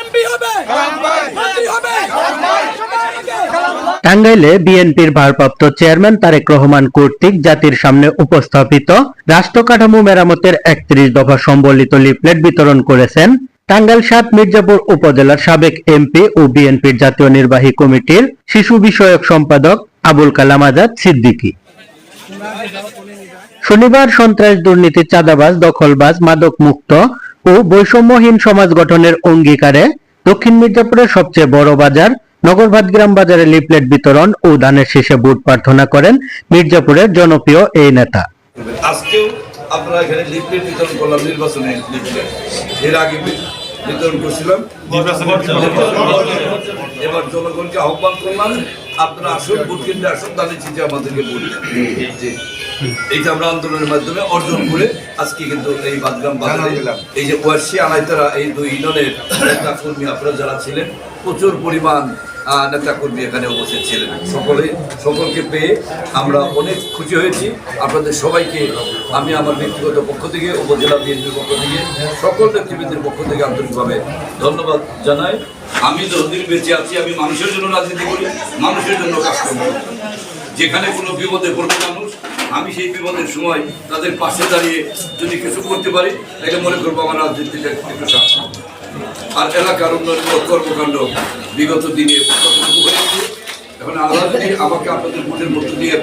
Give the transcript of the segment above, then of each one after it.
MP হবে। মন্ত্রী হবে। টাঙ্গাইলে বিএনপির ভারপ্রাপ্ত চেয়ারম্যান তারেক রহমান কর্তৃক জাতির সামনে উপস্থাপিত রাষ্ট্র কাঠামো মেরামতের একত্রিশ দফা সম্বলিত লিফলেট বিতরণ করেছেন টাঙ্গাইল সাত মির্জাপুর উপজেলার সাবেক এমপি ও বিএনপির জাতীয় নির্বাহী কমিটির শিশু বিষয়ক সম্পাদক আবুল কালাম আজাদ সিদ্দিকী। শনিবার সন্ত্রাস দুর্নীতি চাঁদাবাজ দখলবাজ মাদক মুক্ত ও বৈষম্যহীন সমাজ গঠনের অঙ্গীকারে দক্ষিণ মির্জাপুরের সবচেয়ে বড় বাজার নগরভাতগ্রাম বাজারে লিফলেট বিতরণ ও দানের শেষে ভোট প্রার্থনা করেন মির্জাপুরের জনপ্রিয় এই নেতা। আজকেও আমরা এখানে লিফলেট বিতরণ করলাম নির্বাচনে এর আগে বিতরণ করছিলাম। এবার জনগণকে আহ্বান করলাম আপনারা আসুন ভোট কেন্দ্রে আসুন তাদের চিঠি আমাদেরকে বলি যে এইটা আমরা আন্দোলনের মাধ্যমে অর্জন করে আজকে কিন্তু এই বাদগ্রাম বাজারে এই যে ওয়ার্সি আনাইতারা এই দুই ইউনিয়নের নেতা কর্মী আপনারা যারা ছিলেন প্রচুর পরিমাণ নেতাকর্মী এখানে উপস্থিত ছিলেন। সকলে সকলকে পেয়ে আমরা অনেক খুশি হয়েছি। আপনাদের সবাইকে, আমি আমার ব্যক্তিগত পক্ষ থেকে, উপজেলা বিএনপির পক্ষ থেকে, সকল নেতৃবৃন্দের পক্ষ থেকে আন্তরিকভাবে ধন্যবাদ জানাই। আমি যতদিন বেঁচে আছি, আমি মানুষের জন্য রাজনীতি করি, মানুষের জন্য কাজ করব। যেখানে কোনো বিপদে পড়বে মানুষ, আমি সেই বিপদের সময় তাদের পাশে দাঁড়িয়ে যদি কিছু করতে পারি, তাহলে মনে করব আমার রাজনীতিটা একটু আর এলাকার উন্নয়নমূলক কর্মকাণ্ড বিগত দিনে এখন আল্লাহ যদি আমাকে আপনাদের ভোটের মধ্য দিয়ে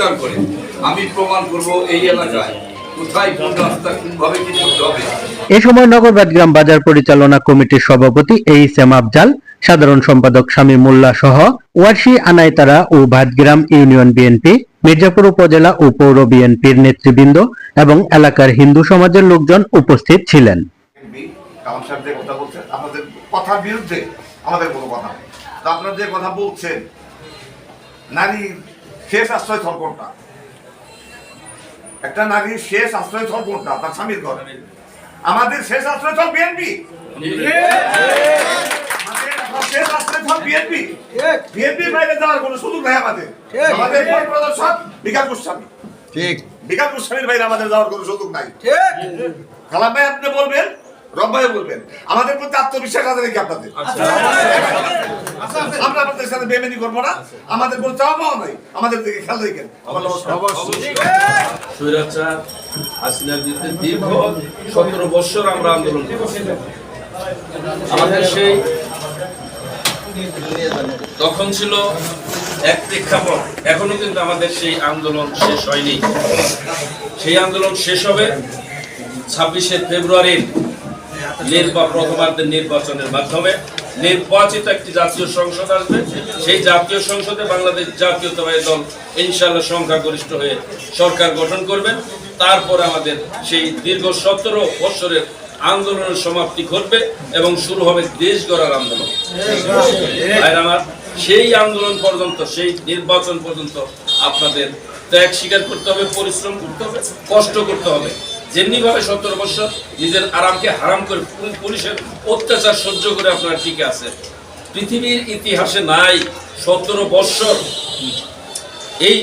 দান করে আমি প্রমাণ করব এই এলাকায় এ সময় নগরবাদগ্রাম বাজার পরিচালনা কমিটির সভাপতি এইচ এম আফজাল, সাধারণ সম্পাদক স্বামী মোল্লা সহ ওয়ার্সি আনাইতারা ও ভাতগ্রাম ইউনিয়ন বিএনপি মির্জাপুর উপজেলা ও পৌর বিএনপির নেতৃবৃন্দ এবং এলাকার হিন্দু সমাজের লোকজন উপস্থিত ছিলেন। কালাম সাহেব যে কথা বলছেন আপনাদের কথার বিরুদ্ধে আমাদের কোনো কথা নেই। তো আপনারা যে কথা বলছেন নারীর শেষ আশ্রয় থল কোনটা একটা নারীর শেষ আশ্রয় থল কোনটা তার স্বামীর ঘর। আমাদের শেষ আশ্রয় থল বিএনপি। আমাদের শেষ আশ্রয় থল বিএনপি। বিএনপির বাইরে যাওয়ার কোনো সুযোগ নাই আমাদের। আমাদের প্রদর্শক বিকাশ গোস্বামী। ঠিক। বিকাশ গোস্বামীর বাইরে আমাদের যাওয়ার কোনো সুযোগ নাই। খালাম ভাই আপনি বলবেন রব ভাই বলবেন আমাদের প্রতি আত্মবিশ্বাস আছে নাকি আপনাদের? আমরা আপনাদের সাথে বেমেনি করব না আমাদের কোনো চাওয়া পাওয়া নাই আমাদের দিকে খেয়াল রেখেন। আমার হাসিনার বিরুদ্ধে দীর্ঘ সতেরো বৎসর আমরা আন্দোলন আমাদের সেই তখন ছিল এক প্রেক্ষাপট এখনও কিন্তু আমাদের সেই আন্দোলন শেষ হয়নি। সেই আন্দোলন শেষ হবে ছাব্বিশে ফেব্রুয়ারির প্রথমার্ধের নির্বাচনের মাধ্যমে নির্বাচিত একটি জাতীয় সংসদ আসবে। সেই জাতীয় সংসদে বাংলাদেশ জাতীয়তাবাদী দল ইনশাল্লাহ সংখ্যাগরিষ্ঠ হয়ে সরকার গঠন করবেন তারপর আমাদের সেই দীর্ঘ সতেরো বছরের আন্দোলনের সমাপ্তি ঘটবে এবং শুরু হবে দেশ গড়ার আন্দোলন। আমার, সেই আন্দোলন পর্যন্ত, সেই নির্বাচন পর্যন্ত আপনাদের ত্যাগ স্বীকার করতে হবে, পরিশ্রম করতে হবে, কষ্ট করতে হবে। যেমনি ভাবে সতেরো বছর নিজের আরামকে হারাম করে পুলিশের অত্যাচার সহ্য করে আপনারা টিকে আছেন পৃথিবীর ইতিহাসে নাই সতেরো বৎসর এই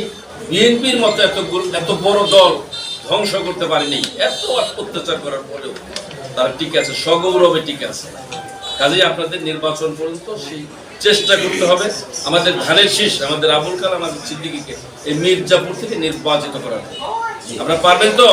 বিএনপির মতো এত এত বড় দল ধ্বংস করতে পারেনি। এত অত্যাচার করার পরেও তারা টিকে আছে, সগৌরবে টিকে আছে। কাজেই আপনাদের নির্বাচন পর্যন্ত সেই চেষ্টা করতে হবে। আমাদের ধানের শীষ, আমাদের আবুল কালাম আমাদের সিদ্দিকিকে এই মির্জাপুর থেকে নির্বাচিত করার। আমরা পারবেন তো?